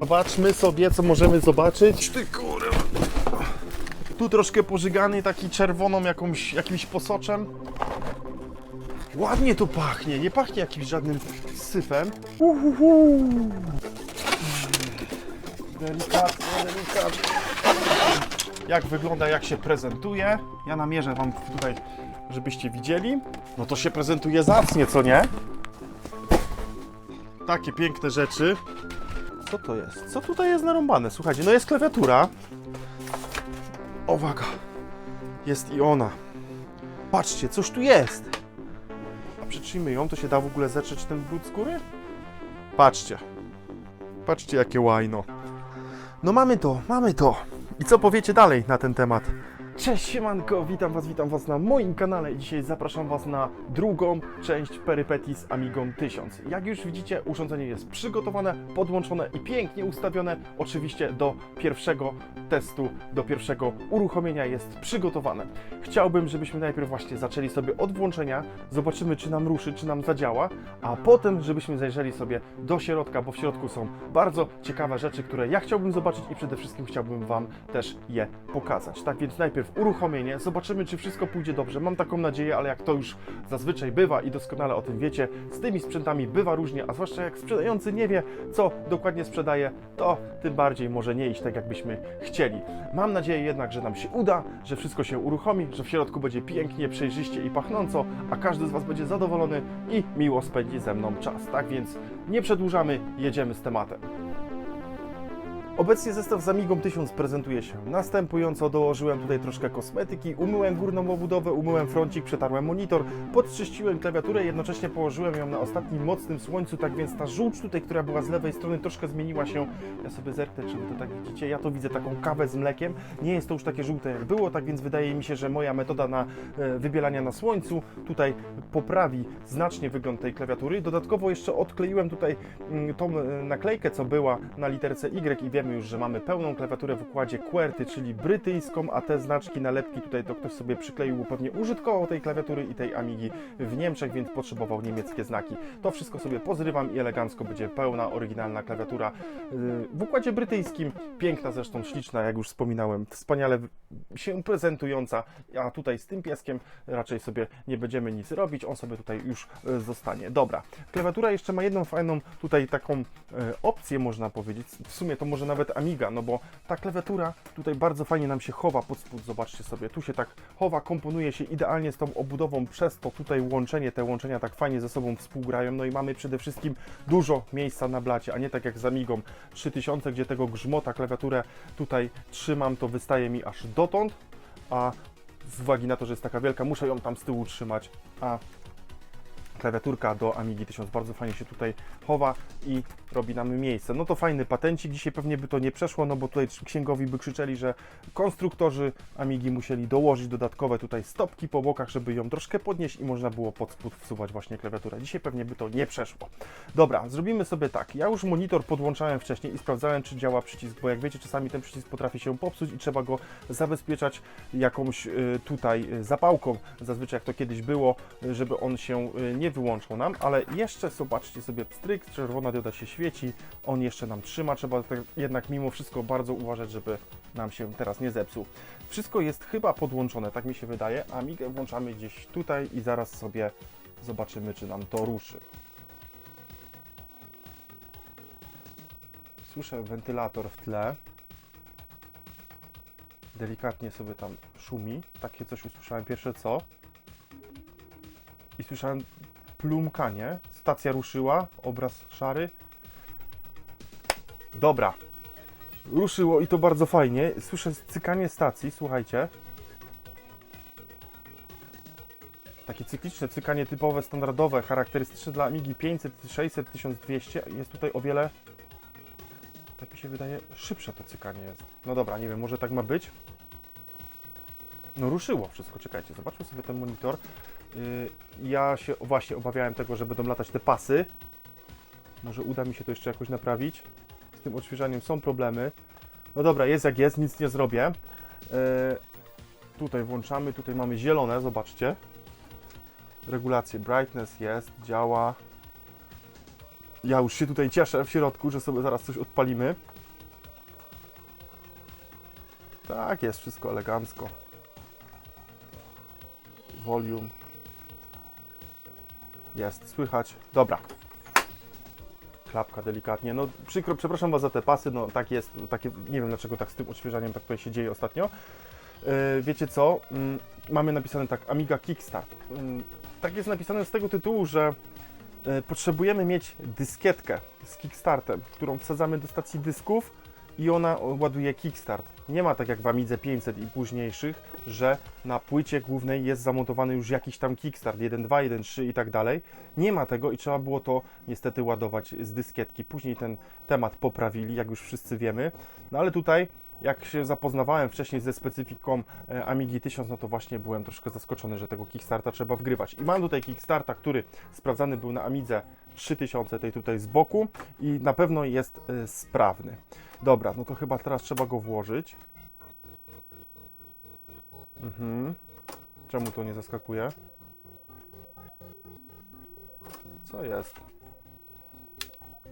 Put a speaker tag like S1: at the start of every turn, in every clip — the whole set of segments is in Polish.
S1: Zobaczmy sobie, co możemy zobaczyć. Ty kurwa. Tu troszkę pożygany, taki czerwoną jakąś, jakimś posoczem. Ładnie to pachnie, nie pachnie jakimś żadnym syfem. Uhuhu. Delikatnie, delikatnie. Jak wygląda, jak się prezentuje. Ja namierzę wam tutaj, żebyście widzieli. No to się prezentuje zacnie, co nie? Takie piękne rzeczy. Co to jest? Co tutaj jest narąbane? Słuchajcie, no jest klawiatura. Uwaga. Jest i ona. Patrzcie, coś tu jest. A przytrzyjmy ją, to się da w ogóle zetrzeć ten brud z góry? Patrzcie. Patrzcie, jakie łajno. No mamy to, mamy to. I co powiecie dalej na ten temat? Cześć siemanko, witam was, witam was na moim kanale dzisiaj zapraszam was na drugą część perypetii z Amigą 1000. Jak już widzicie, urządzenie jest przygotowane, podłączone i pięknie ustawione. Oczywiście do pierwszego testu, do pierwszego uruchomienia jest przygotowane. Chciałbym, żebyśmy najpierw właśnie zaczęli sobie od włączenia, zobaczymy czy nam ruszy, czy nam zadziała, a potem żebyśmy zajrzeli sobie do środka, bo w środku są bardzo ciekawe rzeczy, które ja chciałbym zobaczyć i przede wszystkim chciałbym Wam też je pokazać. Tak więc najpierw uruchomienie, zobaczymy czy wszystko pójdzie dobrze. Mam taką nadzieję, ale jak to już zazwyczaj bywa i doskonale o tym wiecie, z tymi sprzętami bywa różnie, a zwłaszcza jak sprzedający nie wie, co dokładnie sprzedaje, to tym bardziej może nie iść tak, jakbyśmy chcieli. Mam nadzieję jednak, że nam się uda, że wszystko się uruchomi, że w środku będzie pięknie, przejrzyście i pachnąco, a każdy z Was będzie zadowolony i miło spędzi ze mną czas. Tak więc nie przedłużamy, jedziemy z tematem. Obecnie zestaw z Amigą 1000 prezentuje się następująco. Dołożyłem tutaj troszkę kosmetyki, umyłem górną obudowę, umyłem froncik, przetarłem monitor, podczyściłem klawiaturę, jednocześnie położyłem ją na ostatnim mocnym słońcu, tak więc ta żółć tutaj, która była z lewej strony, troszkę zmieniła się. Ja sobie zerknę, czy wy to tak widzicie. Ja to widzę taką kawę z mlekiem. Nie jest to już takie żółte jak było, tak więc wydaje mi się, że moja metoda na e, wybielania na słońcu tutaj poprawi znacznie wygląd tej klawiatury. Dodatkowo jeszcze odkleiłem tutaj mm, tą e, naklejkę, co była na literce Y i wiemy już, że mamy pełną klawiaturę w układzie QWERTY, czyli brytyjską, a te znaczki, nalepki tutaj to ktoś sobie przykleił, bo pewnie użytkował tej klawiatury i tej Amigi w Niemczech, więc potrzebował niemieckie znaki. To wszystko sobie pozrywam i elegancko będzie pełna, oryginalna klawiatura yy, w układzie brytyjskim. Piękna zresztą, śliczna, jak już wspominałem, wspaniale się prezentująca, a tutaj z tym pieskiem raczej sobie nie będziemy nic robić, on sobie tutaj już e, zostanie. Dobra, klawiatura jeszcze ma jedną fajną tutaj taką e, opcję, można powiedzieć, w sumie to może nawet Amiga, no bo ta klawiatura tutaj bardzo fajnie nam się chowa pod spód, zobaczcie sobie, tu się tak chowa, komponuje się idealnie z tą obudową, przez to tutaj łączenie, te łączenia tak fajnie ze sobą współgrają, no i mamy przede wszystkim dużo miejsca na blacie, a nie tak jak z Amigą 3000, gdzie tego grzmota klawiaturę tutaj trzymam, to wystaje mi aż dotąd, a z uwagi na to, że jest taka wielka, muszę ją tam z tyłu trzymać, a klawiaturka do Amigi 1000 bardzo fajnie się tutaj chowa i robi nam miejsce. No to fajny patencik, dzisiaj pewnie by to nie przeszło, no bo tutaj księgowi by krzyczeli, że konstruktorzy Amigi musieli dołożyć dodatkowe tutaj stopki po bokach, żeby ją troszkę podnieść i można było pod spód wsuwać właśnie klawiaturę. Dzisiaj pewnie by to nie przeszło. Dobra, zrobimy sobie tak. Ja już monitor podłączałem wcześniej i sprawdzałem, czy działa przycisk, bo jak wiecie, czasami ten przycisk potrafi się popsuć i trzeba go zabezpieczać jakąś y, tutaj y, zapałką, zazwyczaj jak to kiedyś było, y, żeby on się nie wyłączał nam, ale jeszcze zobaczcie sobie pstryk, czerwona dioda się świeci, on jeszcze nam trzyma, trzeba tak jednak mimo wszystko bardzo uważać, żeby nam się teraz nie zepsuł. Wszystko jest chyba podłączone, tak mi się wydaje, a migę włączamy gdzieś tutaj i zaraz sobie zobaczymy, czy nam to ruszy. Słyszę wentylator w tle. Delikatnie sobie tam szumi. Takie coś usłyszałem pierwsze co. I słyszałem plumkanie. Stacja ruszyła, obraz szary. Dobra. Ruszyło i to bardzo fajnie. Słyszę cykanie stacji, słuchajcie. Takie cykliczne cykanie typowe, standardowe, charakterystyczne dla Amigi 500, 600, 1200. Jest tutaj o wiele tak mi się wydaje, szybsze to cykanie jest. No dobra, nie wiem, może tak ma być? No ruszyło wszystko, czekajcie, zobaczmy sobie ten monitor. Yy, ja się właśnie obawiałem tego, że będą latać te pasy. Może uda mi się to jeszcze jakoś naprawić. Z tym odświeżaniem są problemy. No dobra, jest jak jest, nic nie zrobię. Yy, tutaj włączamy, tutaj mamy zielone, zobaczcie. regulacje brightness jest, działa. Ja już się tutaj cieszę w środku, że sobie zaraz coś odpalimy. Tak, jest wszystko elegancko. Volume. Jest, słychać. Dobra. Klapka delikatnie. No przykro, przepraszam Was za te pasy, no tak jest, takie, nie wiem dlaczego tak z tym odświeżaniem tak tutaj się dzieje ostatnio. Yy, wiecie co? Mm, mamy napisane tak, Amiga Kickstart. Mm, tak jest napisane z tego tytułu, że e, potrzebujemy mieć dyskietkę z Kickstartem, którą wsadzamy do stacji dysków i ona ładuje Kickstart. Nie ma tak jak w Amidze 500 i późniejszych, że na płycie głównej jest zamontowany już jakiś tam Kickstart 1.2, 1.3 i tak dalej. Nie ma tego i trzeba było to niestety ładować z dyskietki. Później ten temat poprawili, jak już wszyscy wiemy. No ale tutaj jak się zapoznawałem wcześniej ze specyfiką e, Amigi 1000, no to właśnie byłem troszkę zaskoczony, że tego Kickstarta trzeba wgrywać. I mam tutaj Kickstarta, który sprawdzany był na Amidze 3000, tej tutaj z boku i na pewno jest e, sprawny. Dobra, no to chyba teraz trzeba go włożyć. Mhm. Czemu to nie zaskakuje? Co jest?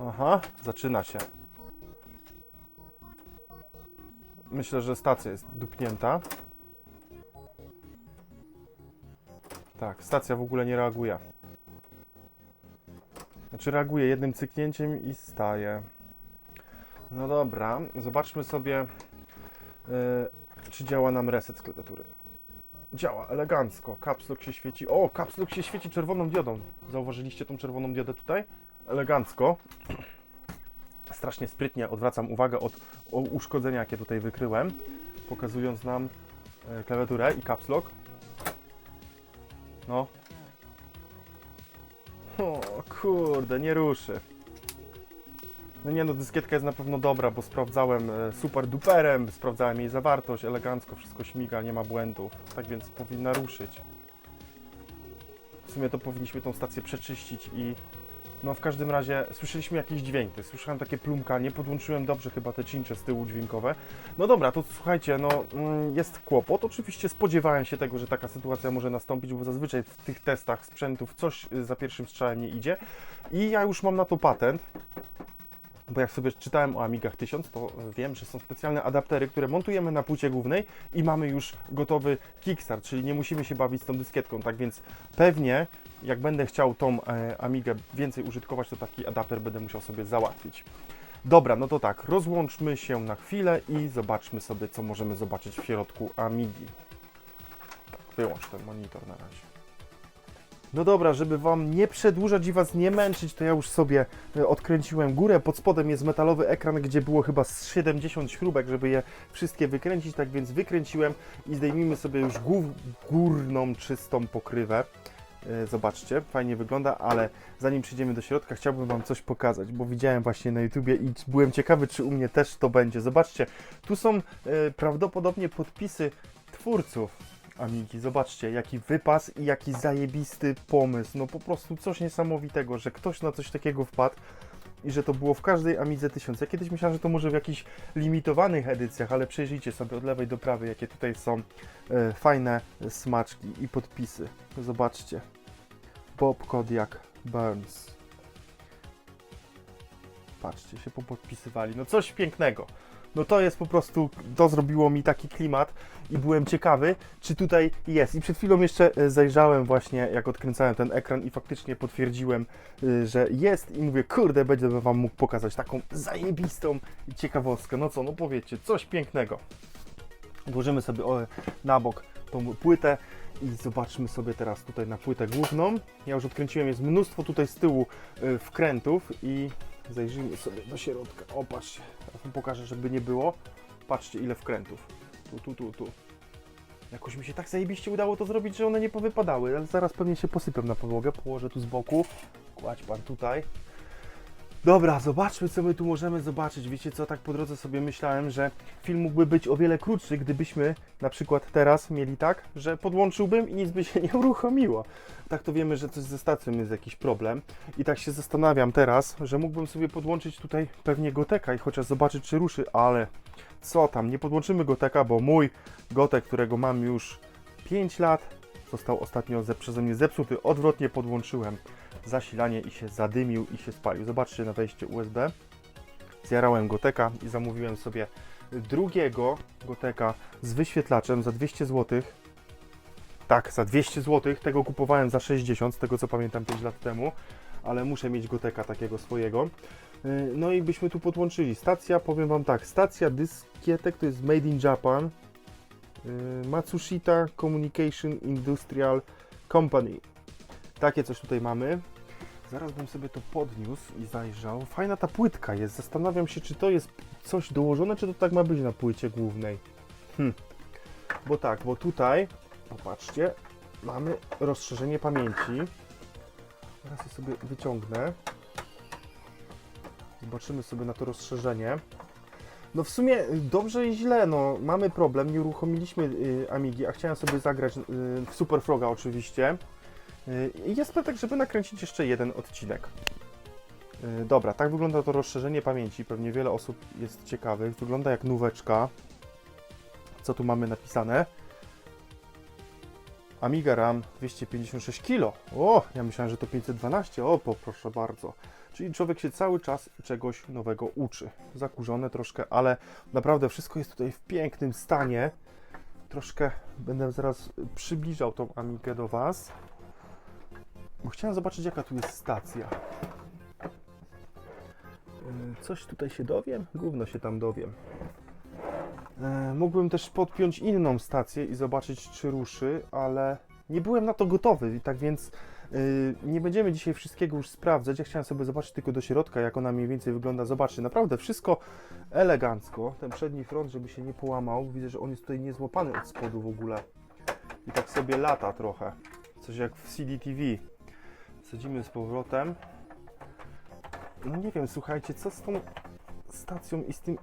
S1: Aha, zaczyna się. Myślę, że stacja jest dupnięta. Tak, stacja w ogóle nie reaguje. Znaczy reaguje jednym cyknięciem i staje. No dobra, zobaczmy sobie, yy, czy działa nam reset z klawiatury. Działa elegancko. Caps Lock się świeci. O, Caps Lock się świeci czerwoną diodą. Zauważyliście tą czerwoną diodę tutaj? Elegancko. Strasznie sprytnie odwracam uwagę od uszkodzenia, jakie tutaj wykryłem, pokazując nam e, klawiaturę i Caps Lock. No. O kurde, nie ruszy. No nie no, dyskietka jest na pewno dobra, bo sprawdzałem e, super duperem, sprawdzałem jej zawartość, elegancko, wszystko śmiga, nie ma błędów. Tak więc powinna ruszyć. W sumie to powinniśmy tą stację przeczyścić i no w każdym razie słyszeliśmy jakieś dźwięki, słyszałem takie plumkanie, podłączyłem dobrze chyba te cincze z tyłu dźwiękowe. No dobra, to słuchajcie, no mm, jest kłopot. Oczywiście spodziewałem się tego, że taka sytuacja może nastąpić, bo zazwyczaj w tych testach sprzętów coś za pierwszym strzałem nie idzie. I ja już mam na to patent. Bo jak sobie czytałem o Amigach 1000, to wiem, że są specjalne adaptery, które montujemy na płycie głównej i mamy już gotowy kickstart, czyli nie musimy się bawić z tą dyskietką. Tak więc pewnie, jak będę chciał tą e, Amigę więcej użytkować, to taki adapter będę musiał sobie załatwić. Dobra, no to tak, rozłączmy się na chwilę i zobaczmy sobie, co możemy zobaczyć w środku Amigi. Tak, wyłącz ten monitor na razie. No dobra, żeby Wam nie przedłużać i Was nie męczyć, to ja już sobie e, odkręciłem górę. Pod spodem jest metalowy ekran, gdzie było chyba z 70 śrubek, żeby je wszystkie wykręcić. Tak więc wykręciłem i zdejmijmy sobie już gór, górną, czystą pokrywę. E, Zobaczcie, fajnie wygląda, ale zanim przejdziemy do środka, chciałbym Wam coś pokazać, bo widziałem właśnie na YouTubie i byłem ciekawy, czy u mnie też to będzie. Zobaczcie, tu są e, prawdopodobnie podpisy twórców Amigi. Zobaczcie, jaki wypas i jaki zajebisty pomysł. No po prostu coś niesamowitego, że ktoś na coś takiego wpadł i że to było w każdej Amidze 1000. Ja kiedyś myślałem, że to może w jakichś limitowanych edycjach, ale przejrzyjcie sobie od lewej do prawej, jakie tutaj są e, fajne smaczki i podpisy. Zobaczcie. Bob Kodiak Burns. Patrzcie, się popodpisywali. No coś pięknego. No to jest po prostu, to zrobiło mi taki klimat i byłem ciekawy, czy tutaj jest. I przed chwilą jeszcze e, zajrzałem właśnie, jak odkręcałem ten ekran i faktycznie potwierdziłem, y, że jest i mówię, kurde, będę Wam mógł pokazać taką zajebistą ciekawostkę. No co, no powiedzcie, coś pięknego. Włożymy sobie na bok tą płytę i zobaczmy sobie teraz tutaj na płytę główną. Ja już odkręciłem, jest mnóstwo tutaj z tyłu y, wkrętów i zajrzyjmy sobie do środka. O, patrzcie, wam pokażę, żeby nie było. Patrzcie, ile wkrętów. Tu, tu, tu, tu. Jakoś mi się tak zajebiście udało to zrobić, że one nie powypadały, ale zaraz pewnie się posypią na podłogę. Położę tu z boku. Kładź pan tutaj. Dobra, zobaczmy, co my tu możemy zobaczyć. Wiecie co, tak po drodze sobie myślałem, że film mógłby być o wiele krótszy, gdybyśmy na przykład teraz mieli tak, że podłączyłbym i nic by się nie uruchomiło. Tak to wiemy, że coś ze stacją jest jakiś problem. I tak się zastanawiam teraz, że mógłbym sobie podłączyć tutaj pewnie Goteka i chociaż zobaczyć, czy ruszy, ale co tam, nie podłączymy Goteka, bo mój Gotek, którego mam już 5 lat, został ostatnio ze, przeze mnie zepsuty. Odwrotnie podłączyłem zasilanie i się zadymił i się spalił. Zobaczcie na wejście USB. Zjarałem Goteka i zamówiłem sobie drugiego Goteka z wyświetlaczem za 200 zł. Tak, za 200 zł. Tego kupowałem za 60, z tego co pamiętam 5 lat temu, ale muszę mieć Goteka takiego swojego. Yy, No i byśmy tu podłączyli. Stacja, powiem Wam tak, stacja dyskietek to jest Made in Japan. Yy, Matsushita Communication Industrial Company. Takie coś tutaj mamy. Zaraz bym sobie to podniósł i zajrzał. Fajna ta płytka jest. Zastanawiam się, czy to jest coś dołożone, czy to tak ma być na płycie głównej. Hm. Bo tak, bo tutaj, popatrzcie, mamy rozszerzenie pamięci. Teraz je sobie wyciągnę. Zobaczymy sobie na to rozszerzenie. No w sumie dobrze i źle, no mamy problem, nie uruchomiliśmy y, Amigi, a chciałem sobie zagrać y, w Super Froga oczywiście. Y, jest pretekst, żeby nakręcić jeszcze jeden odcinek. Y, Dobra, tak wygląda to rozszerzenie pamięci. Pewnie wiele osób jest ciekawych. Wygląda jak nóweczka. Co tu mamy napisane? Amiga RAM 256 kg. O, ja myślałem, że to 512. O, poproszę bardzo. Czyli człowiek się cały czas czegoś nowego uczy. Zakurzone troszkę, ale naprawdę wszystko jest tutaj w pięknym stanie. Troszkę będę zaraz przybliżał tą Amigę do Was. Bo chciałem zobaczyć, jaka tu jest stacja. Yy, Coś tutaj się dowiem? Gówno się tam dowiem. E, Mógłbym też podpiąć inną stację i zobaczyć, czy ruszy, ale nie byłem na to gotowy, tak więc y, nie będziemy dzisiaj wszystkiego już sprawdzać. Ja chciałem sobie zobaczyć tylko do środka, jak ona mniej więcej wygląda. Zobaczcie, naprawdę wszystko elegancko. Ten przedni front, żeby się nie połamał. Widzę, że on jest tutaj niezłapany od spodu w ogóle. I tak sobie lata trochę. Coś jak w CDTV. Sadzimy z powrotem. No nie wiem, słuchajcie, co z tą stacją i z tym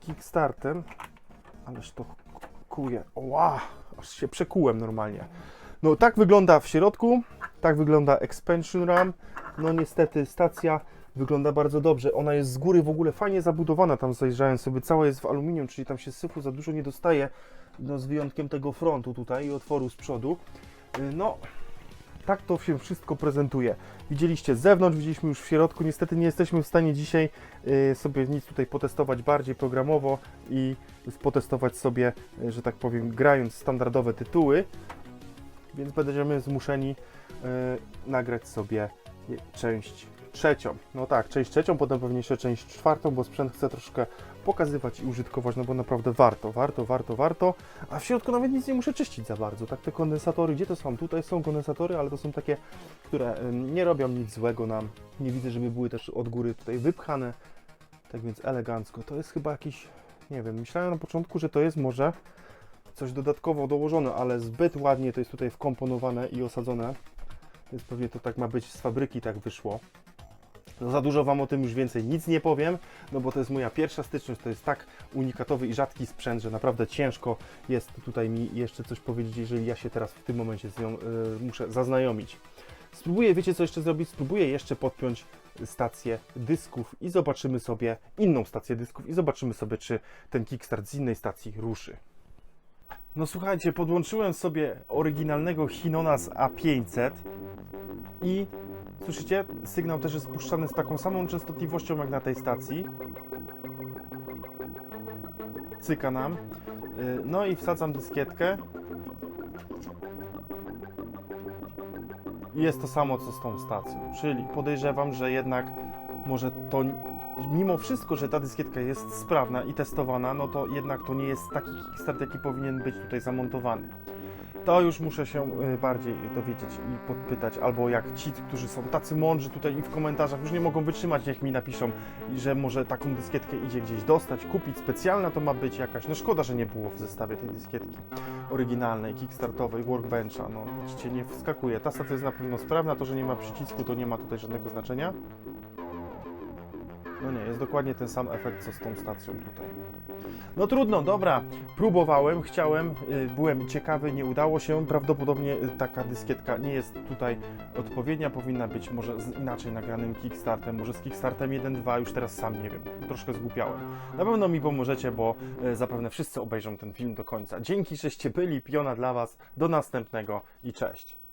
S1: kickstartem. Ależ to kuje. Ła, aż się przekułem normalnie. No tak wygląda w środku, tak wygląda expansion RAM. No niestety stacja wygląda bardzo dobrze. Ona jest z góry w ogóle fajnie zabudowana. Tam zajrzałem sobie, cała jest w aluminium, czyli tam się syfu za dużo nie dostaje. No z wyjątkiem tego frontu tutaj i otworu z przodu. Y, No, tak to się wszystko prezentuje. Widzieliście z zewnątrz, widzieliśmy już w środku. Niestety nie jesteśmy w stanie dzisiaj y, sobie nic tutaj potestować bardziej programowo i potestować sobie, y, że tak powiem, grając standardowe tytuły. Więc będziemy zmuszeni y, nagrać sobie część trzecią. No tak, część trzecią, potem pewnie jeszcze część czwartą, bo sprzęt chcę troszkę pokazywać i użytkować, no bo naprawdę warto, warto, warto, warto. A w środku nawet nic nie muszę czyścić za bardzo. Tak te kondensatory, gdzie to są? Tutaj są kondensatory, ale to są takie, które nie robią nic złego nam. Nie widzę, żeby były też od góry tutaj wypchane. Tak więc elegancko. To jest chyba jakiś, nie wiem, myślałem na początku, że to jest może coś dodatkowo dołożone, ale zbyt ładnie to jest tutaj wkomponowane i osadzone. Więc pewnie to tak ma być z fabryki, tak wyszło. No za dużo Wam o tym już więcej nic nie powiem, no bo to jest moja pierwsza styczność, to jest tak unikatowy i rzadki sprzęt, że naprawdę ciężko jest tutaj mi jeszcze coś powiedzieć, jeżeli ja się teraz w tym momencie z nią y, muszę zaznajomić. Spróbuję, wiecie co jeszcze zrobić? Spróbuję jeszcze podpiąć stację dysków i zobaczymy sobie inną stację dysków i zobaczymy sobie, czy ten kickstart z innej stacji ruszy. No słuchajcie, podłączyłem sobie oryginalnego Hinona z A500 i słyszycie, sygnał też jest puszczany z taką samą częstotliwością jak na tej stacji. Cyka nam. Y, No i wsadzam dyskietkę. Jest to samo co z tą stacją, czyli podejrzewam, że jednak może to mimo wszystko, że ta dyskietka jest sprawna i testowana, no to jednak to nie jest taki kickstart, jaki powinien być tutaj zamontowany. To już muszę się y, bardziej dowiedzieć i podpytać, albo jak ci, którzy są tacy mądrzy tutaj i w komentarzach już nie mogą wytrzymać, niech mi napiszą, że może taką dyskietkę idzie gdzieś dostać, kupić specjalna to ma być jakaś. No szkoda, że nie było w zestawie tej dyskietki oryginalnej, kickstartowej, workbencha. No widzicie, nie wskakuje. Ta stacja jest na pewno sprawna, to, że nie ma przycisku, to nie ma tutaj żadnego znaczenia. No nie, jest dokładnie ten sam efekt, co z tą stacją tutaj. No trudno, dobra. Próbowałem, chciałem, y, byłem ciekawy, nie udało się. Prawdopodobnie y, taka dyskietka nie jest tutaj odpowiednia. Powinna być może z inaczej nagranym Kickstartem, może z Kickstartem 1.2, już teraz sam nie wiem. Troszkę zgłupiałem. Na pewno mi pomożecie, bo y, zapewne wszyscy obejrzą ten film do końca. Dzięki, żeście byli. Piona dla Was. Do następnego i cześć.